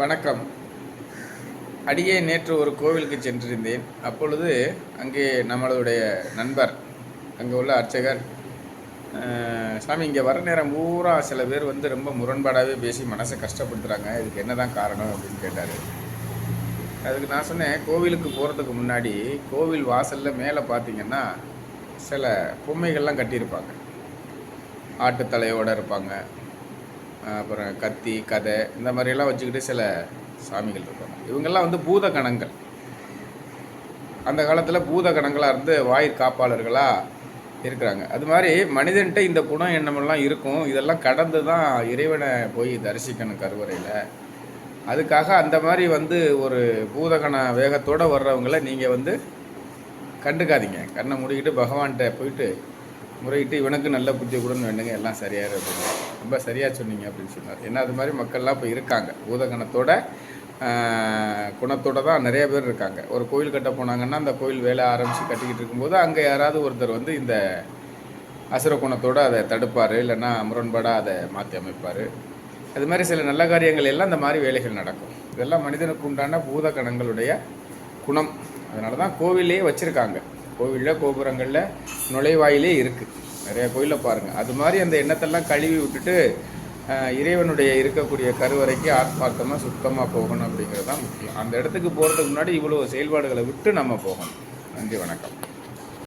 வணக்கம். அடியே நேற்று ஒரு கோவிலுக்கு சென்றிருந்தேன். அப்பொழுது அங்கே நம்மளுடைய நண்பர் அங்கே உள்ள அர்ச்சகர் சாமி இங்கே வர நேரம் பூரா சில பேர் வந்து ரொம்ப முரண்பாடாகவே பேசி மனசை கஷ்டப்படுத்துகிறாங்க இதுக்கு என்னதான் காரணம் அப்படின்னு கேட்டார். அதுக்கு நான் சொன்னேன் கோவிலுக்கு போகிறதுக்கு முன்னாடி கோவில் வாசலில் மேலே பார்த்தீங்கன்னா சில பொம்மைகள்லாம் கட்டியிருப்பாங்க. ஆட்டுத்தலையோடு இருப்பாங்க. அப்புறம் கத்தி கதை இந்த மாதிரியெல்லாம் வச்சுக்கிட்டு சில சாமிகள் இருப்பாங்க. இவங்கெல்லாம் வந்து பூத கணங்கள் அந்த காலத்தில் பூத கணங்களாக இருந்து வாயிற் காப்பாளர்களாக இருக்கிறாங்க. அது மாதிரி மனிதன்ட்ட இந்த குணம் எண்ணமெல்லாம் இருக்கும் இதெல்லாம் கடந்து தான் இறைவனை போய் தரிசிக்கணும் கருவறையில். அதுக்காக அந்த மாதிரி வந்து ஒரு பூதகண வேகத்தோடு வர்றவங்கள நீங்கள் வந்து கண்டுக்காதீங்க. கண்ணை முடிக்கிட்டு பகவான்கிட்ட போயிட்டு முறையிட்டு இவனுக்கு நல்ல புத்தி கொடுன்னு வேண்டுங்க எல்லாம் சரியாக இருக்கும் ரொம்ப சரியாக சொன்னீங்க அப்படின்னு சொன்னார். ஏன்னா அது மாதிரி மக்கள்லாம் இப்போ இருக்காங்க. பூதகணத்தோட குணத்தோட தான் நிறைய பேர் இருக்காங்க. ஒரு கோயில் கட்ட போனாங்கன்னா அந்த கோயில் வேலை ஆரம்பித்து கட்டிக்கிட்டு இருக்கும்போது அங்கே யாராவது ஒருத்தர் வந்து இந்த அசுர குணத்தோடு அதை தடுப்பார் இல்லைன்னா முரண்பாடாக அதை மாற்றி அமைப்பார். அது மாதிரி சில நல்ல காரியங்கள் எல்லாம் இந்த மாதிரி வேலைகள் நடக்கும். இதெல்லாம் மனிதனுக்கு உண்டான பூத கணங்களுடைய குணம். அதனால தான் கோவிலே வச்சுருக்காங்க. கோவிலில் கோபுரங்களில் நுழைவாயிலே இருக்குது நிறைய கோயிலில் பாருங்கள் அது மாதிரி அந்த எண்ணத்தெல்லாம் கழுவி விட்டுட்டு இறைவனுடைய இருக்கக்கூடிய கருவறைக்கு ஆத்மார்த்தமாக சுத்தமாக போகணும் அப்படிங்கிறது தான் முக்கியம். அந்த இடத்துக்கு போகிறதுக்கு முன்னாடி இவ்வளோ செயல்பாடுகளை விட்டு நம்ம போகணும். நன்றி வணக்கம்.